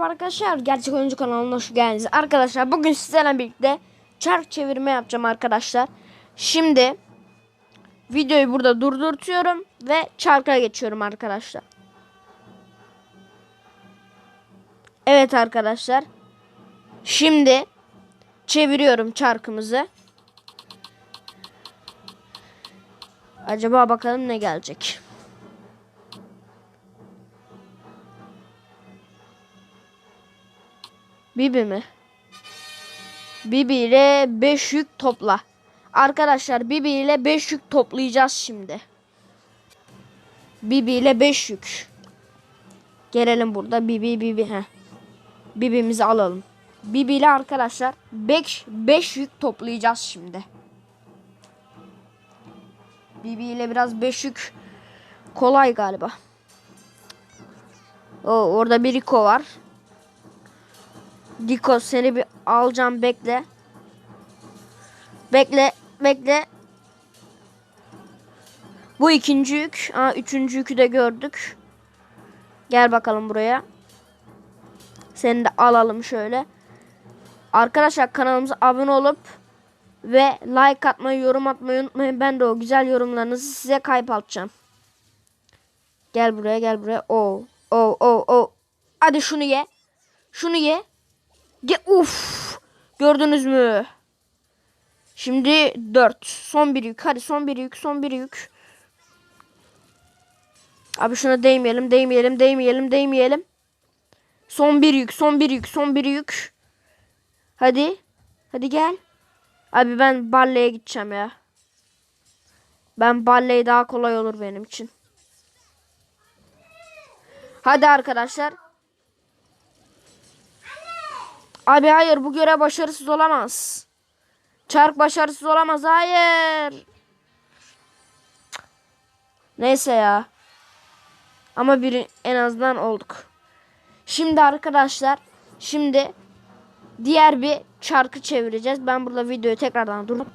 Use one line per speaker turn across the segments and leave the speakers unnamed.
Arkadaşlar gerçek oyuncu kanalına hoş geldiniz. Arkadaşlar bugün sizlerle birlikte çark çevirme yapacağım arkadaşlar. Şimdi videoyu burada durdurtuyorum ve çarka geçiyorum arkadaşlar. Evet arkadaşlar. Şimdi çeviriyorum çarkımızı. Acaba bakalım ne gelecek. Bibi mi? Bibi ile 5 yük topla. Arkadaşlar Bibi ile 5 yük toplayacağız şimdi. Bibi ile 5 yük. Gelelim burada Bibi Bibi he. Bibimizi alalım. Bibi ile arkadaşlar 5 5 yük toplayacağız şimdi. Bibi ile biraz 5 yük kolay galiba. O orada bir Rico var. Diko seni bir alacağım bekle. Bekle bekle. Bu ikinci yük. Aa, üçüncü yükü de gördük. Gel bakalım buraya. Seni de alalım şöyle. Arkadaşlar kanalımıza abone olup ve like atmayı, yorum atmayı unutmayın. Ben de o güzel yorumlarınızı size kayıp. Gel buraya, gel buraya. Oo, oo, oo, oo. Hadi şunu ye. Şunu ye. Ge uf. Gördünüz mü? Şimdi 4. Son bir yük. Hadi son bir yük. Son bir yük. Abi şuna değmeyelim. Değmeyelim. Değmeyelim. Değmeyelim. Son bir yük. Son bir yük. Son bir yük. Hadi. Hadi gel. Abi ben balleye gideceğim ya. Ben balley daha kolay olur benim için. Hadi arkadaşlar. Abi hayır bu görev başarısız olamaz. Çark başarısız olamaz. Hayır. Neyse ya. Ama biri en azından olduk. Şimdi arkadaşlar. Şimdi diğer bir çarkı çevireceğiz. Ben burada videoyu tekrardan durup.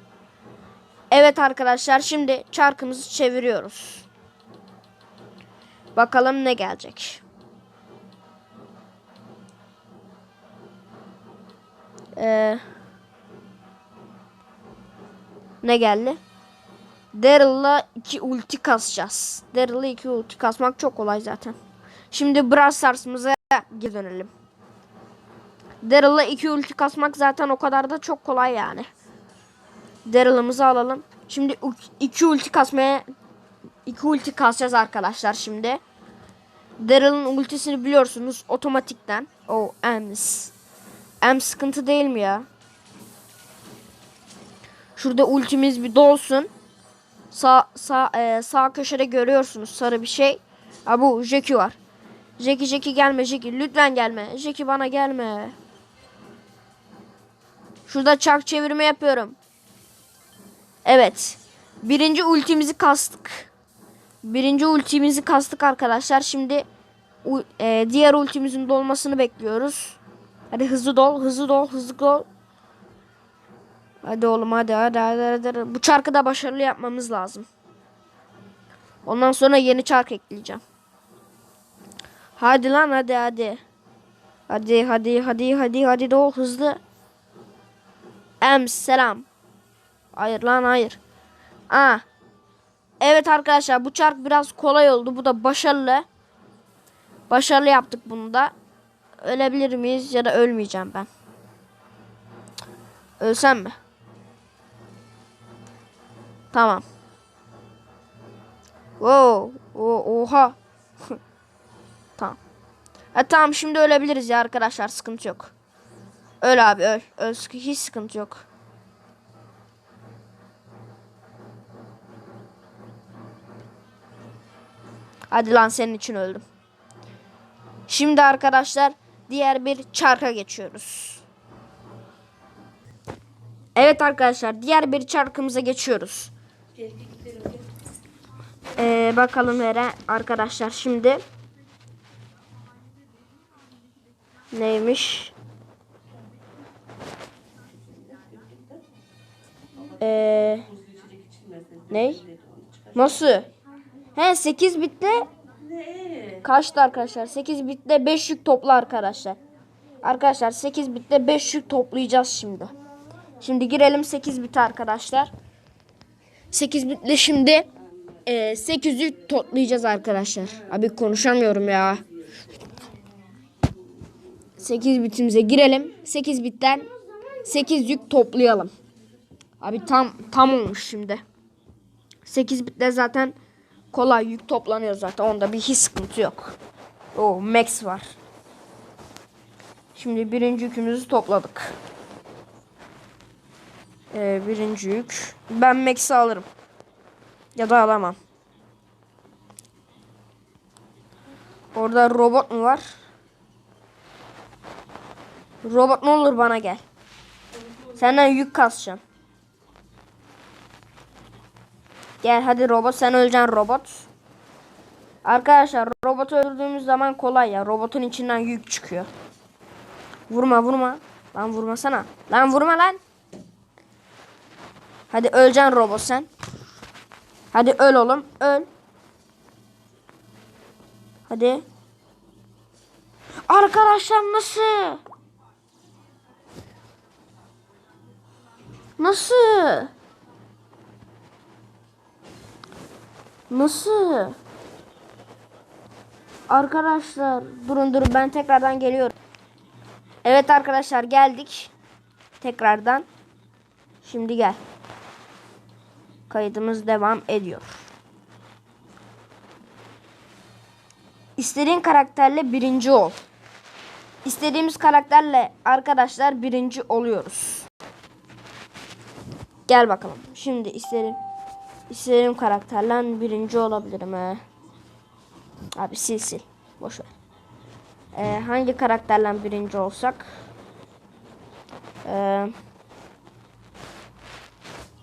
Evet arkadaşlar şimdi çarkımızı çeviriyoruz. Bakalım ne gelecek. Ee, ne geldi? Daryl'la iki ulti kasacağız. Daryl'la iki ulti kasmak çok kolay zaten. Şimdi Brawl Stars'ımıza geri dönelim. Daryl'la iki ulti kasmak zaten o kadar da çok kolay yani. Daryl'ımızı alalım. Şimdi iki ulti kasmaya iki ulti kasacağız arkadaşlar şimdi. Daryl'ın ultisini biliyorsunuz otomatikten. O Ems. Em sıkıntı değil mi ya? Şurada ultimiz bir dolsun. Sağ sağ e, sağ köşede görüyorsunuz sarı bir şey. Ha bu Jackie var. Jackie Jackie gelme Jackie lütfen gelme. Jackie bana gelme. Şurada çark çevirme yapıyorum. Evet. Birinci ultimizi kastık. Birinci ultimizi kastık arkadaşlar. Şimdi e, diğer ultimizin dolmasını bekliyoruz. Hadi hızlı dol, hızlı dol, hızlı dol. Hadi oğlum hadi hadi hadi. hadi. Bu çarkı da başarılı yapmamız lazım. Ondan sonra yeni çark ekleyeceğim. Hadi lan hadi hadi. Hadi hadi hadi hadi hadi dol hızlı. Em selam. Hayır lan hayır. Aa. Evet arkadaşlar bu çark biraz kolay oldu. Bu da başarılı. Başarılı yaptık bunu da. Ölebilir miyiz ya da ölmeyeceğim ben. Ölsem mi? Tamam. Wow. O oha. tamam. Ha, tamam şimdi ölebiliriz ya arkadaşlar sıkıntı yok. Öl abi öl. Öl hiç sıkıntı yok. Hadi lan senin için öldüm. Şimdi arkadaşlar diğer bir çarka geçiyoruz. Evet arkadaşlar diğer bir çarkımıza geçiyoruz. Ee, bakalım Eren arkadaşlar şimdi neymiş? Ee, ne? Nasıl? He 8 bitle kaçtı arkadaşlar? 8 bitle 5 yük topla arkadaşlar. Arkadaşlar 8 bitle 5 yük toplayacağız şimdi. Şimdi girelim 8 bit arkadaşlar. 8 bitle şimdi e, 8 yük toplayacağız arkadaşlar. Abi konuşamıyorum ya. 8 bitimize girelim. 8 bitten 8 yük toplayalım. Abi tam tam olmuş şimdi. 8 bitle zaten kolay yük toplanıyor zaten. Onda bir hiç sıkıntı yok. O max var. Şimdi birinci yükümüzü topladık. Ee, birinci yük. Ben max'i alırım. Ya da alamam. Orada robot mu var? Robot ne olur bana gel. Senden yük kasacağım. Gel hadi robot sen öleceksin robot. Arkadaşlar robotu öldürdüğümüz zaman kolay ya. Robotun içinden yük çıkıyor. Vurma vurma. Lan vurmasana. Lan vurma lan. Hadi öleceksin robot sen. Hadi öl oğlum. Öl. Hadi. Arkadaşlar nasıl? Nasıl? Nasıl? Arkadaşlar durun durun ben tekrardan geliyorum. Evet arkadaşlar geldik. Tekrardan. Şimdi gel. Kaydımız devam ediyor. İstediğin karakterle birinci ol. İstediğimiz karakterle arkadaşlar birinci oluyoruz. Gel bakalım. Şimdi isterim istediğim karakterle birinci olabilirim. He. Abi sil sil. Boş ver. Ee, hangi karakterle birinci olsak? Ee,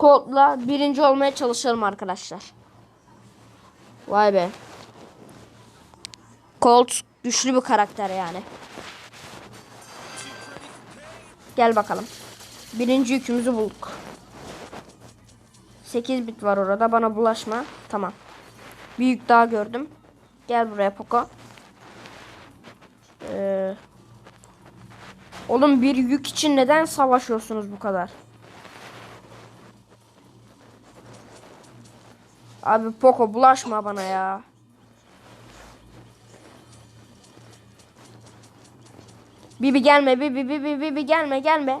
Colt'la birinci olmaya çalışalım arkadaşlar. Vay be. Colt güçlü bir karakter yani. Gel bakalım. Birinci yükümüzü bulduk. 8 bit var orada. Bana bulaşma. Tamam. Bir yük daha gördüm. Gel buraya Poco. Ee, oğlum bir yük için neden savaşıyorsunuz bu kadar? Abi Poco bulaşma bana ya. Bibi gelme Bibi Bibi Bibi gelme gelme.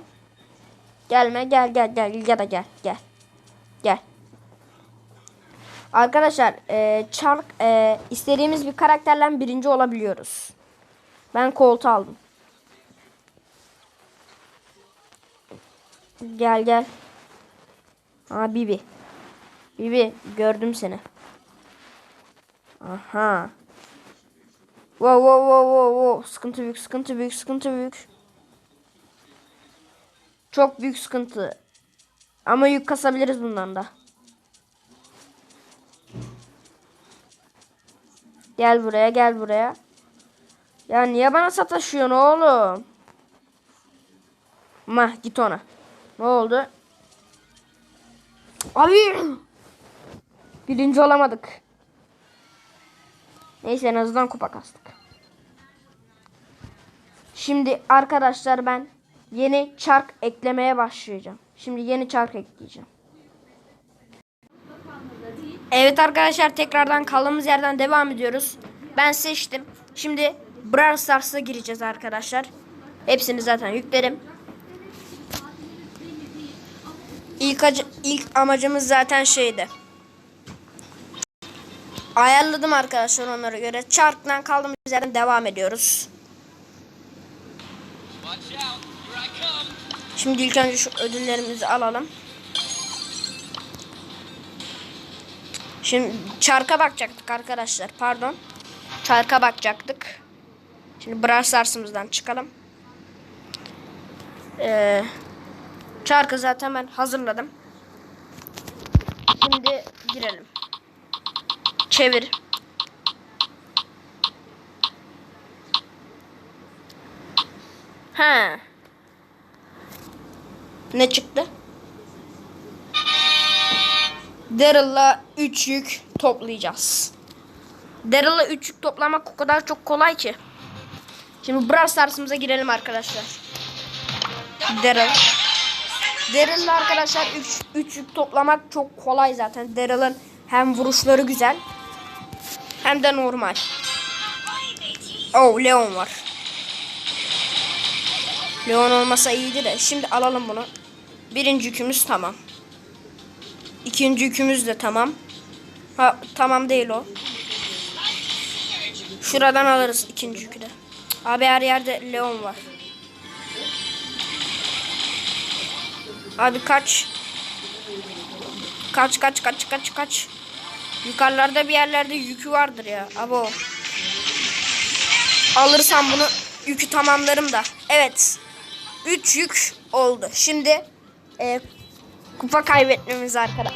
Gelme gel gel gel gel gel. Gel. Arkadaşlar e, çark e, istediğimiz bir karakterle birinci olabiliyoruz. Ben Colt aldım. Gel gel. Ha Bibi. Bibi gördüm seni. Aha. Wow wow wow wow wow. Sıkıntı büyük, sıkıntı büyük, sıkıntı büyük. Çok büyük sıkıntı. Ama yük kasabiliriz bundan da. Gel buraya, gel buraya. Ya niye bana sataşıyorsun oğlum? Mah git ona. Ne oldu? Abi. Birinci olamadık. Neyse en azından kupa kastık. Şimdi arkadaşlar ben yeni çark eklemeye başlayacağım. Şimdi yeni çark ekleyeceğim. Evet arkadaşlar tekrardan kaldığımız yerden devam ediyoruz. Ben seçtim. Şimdi Brawl Stars'a gireceğiz arkadaşlar. Hepsini zaten yüklerim. İlk, ilk amacımız zaten şeydi. Ayarladım arkadaşlar onlara göre. Çarktan kaldığımız yerden devam ediyoruz. Şimdi ilk önce şu ödüllerimizi alalım. Şimdi çarka bakacaktık arkadaşlar. Pardon. Çarka bakacaktık. Şimdi Brawl Stars'ımızdan çıkalım. Ee, çarkı zaten ben hazırladım. Şimdi girelim. Çevir. Ha. Ne çıktı? Daryl'la 3 yük toplayacağız. Daryl'la 3 yük toplamak o kadar çok kolay ki. Şimdi Brawl Stars'ımıza girelim arkadaşlar. Daryl. Daryl'le arkadaşlar 3 3 yük toplamak çok kolay zaten. Daryl'ın hem vuruşları güzel hem de normal. Oh Leon var. Leon olmasa iyiydi de. Şimdi alalım bunu. Birinci yükümüz tamam. İkinci yükümüz de tamam. Ha tamam değil o. Şuradan alırız ikinci yükü de. Abi her yerde Leon var. Abi kaç. Kaç kaç kaç kaç kaç. Yukarılarda bir yerlerde yükü vardır ya. Abo. Alırsam bunu yükü tamamlarım da. Evet. 3 yük oldu. Şimdi e, kupa kaybetmemiz arkadaş.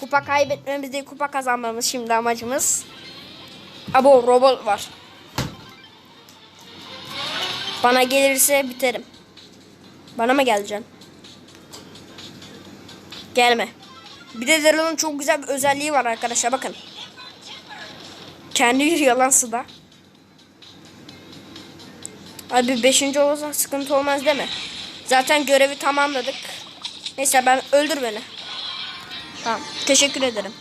Kupa kaybetmemiz değil kupa kazanmamız şimdi amacımız. Abo robot var. Bana gelirse biterim. Bana mı geleceksin? Gelme. Bir de Daryl'ın çok güzel bir özelliği var arkadaşlar bakın. Kendi yürüyor lan suda. Abi 5. olursa sıkıntı olmaz değil mi? Zaten görevi tamamladık. Neyse ben öldür beni. Tamam. Teşekkür ederim.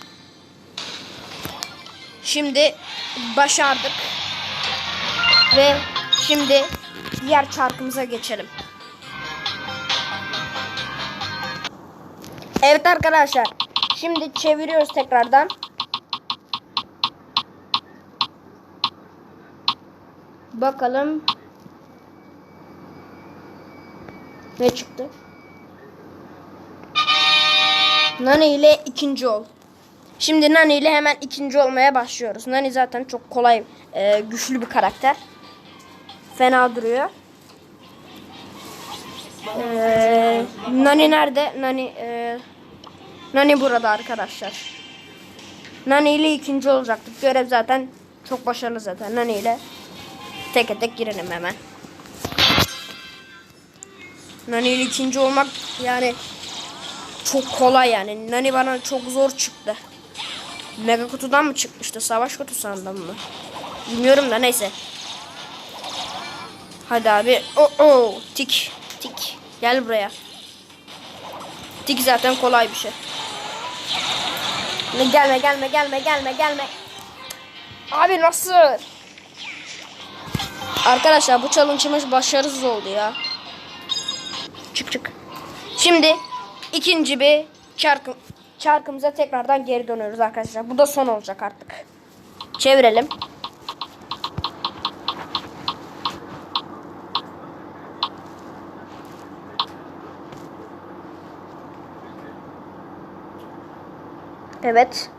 Şimdi başardık. Ve şimdi diğer çarkımıza geçelim. Evet arkadaşlar. Şimdi çeviriyoruz tekrardan. Bakalım. Ne çıktı? Nani ile ikinci ol. Şimdi Nani ile hemen ikinci olmaya başlıyoruz. Nani zaten çok kolay, e, güçlü bir karakter. Fena duruyor. Ee, Nani nerede? Nani e, Nani burada arkadaşlar. Nani ile ikinci olacaktık. Görev zaten çok başarılı zaten. Nani ile tek tek girelim hemen. Nani ile ikinci olmak yani çok kolay yani. Nani bana çok zor çıktı. Mega kutudan mı çıkmıştı? Savaş kutusundan mı? Bilmiyorum da neyse. Hadi abi. Oh, oh. Tik. Tik. Gel buraya. Tik zaten kolay bir şey. Gelme gelme gelme gelme gelme. Abi nasıl? Arkadaşlar bu challenge'ımız başarısız oldu ya. Çık çık. Şimdi ikinci bir çarkım çarkımıza tekrardan geri dönüyoruz arkadaşlar. Bu da son olacak artık. Çevirelim. Evet.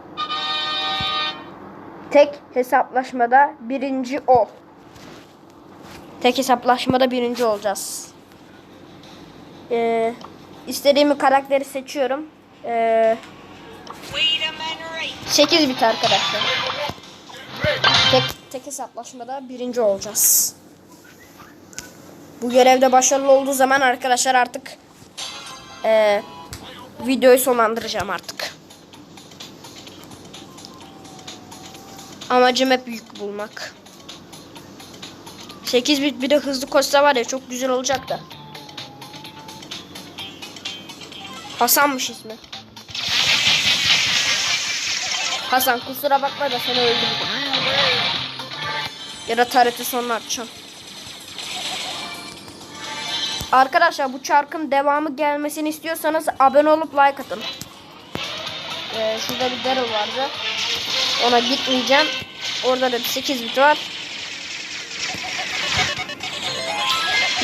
Tek hesaplaşmada birinci ol. Tek hesaplaşmada birinci olacağız. Ee, istediğim karakteri seçiyorum. Ee, 8 bit arkadaşlar. Tek, tek hesaplaşmada birinci olacağız. Bu görevde başarılı olduğu zaman arkadaşlar artık ee, videoyu sonlandıracağım artık. Amacım hep yük bulmak. 8 bit bir de hızlı koşsa var ya çok güzel olacak da. Hasan'mış ismi. Hasan kusura bakma da seni öldürdüm. Ya da tarihte sonra açacağım. Arkadaşlar bu çarkın devamı gelmesini istiyorsanız abone olup like atın. Ee, şurada bir Daryl vardı. Ona gitmeyeceğim. Orada da bir 8 bit var.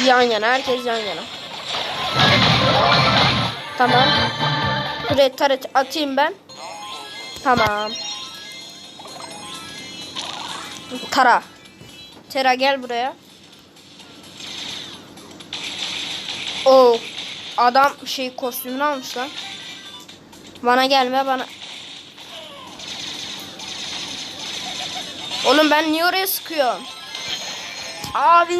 Yan yana. Herkes yan yana. Tamam. Buraya taret atayım ben. Tamam. Tara. Tera gel buraya. O adam şey kostümünü almış lan. Bana gelme bana. Oğlum ben niye oraya sıkıyorum? Abi.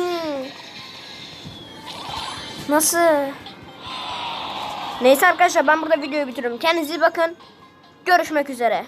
Nasıl? Neyse arkadaşlar ben burada videoyu bitiriyorum. Kendinize iyi bakın. Görüşmek üzere.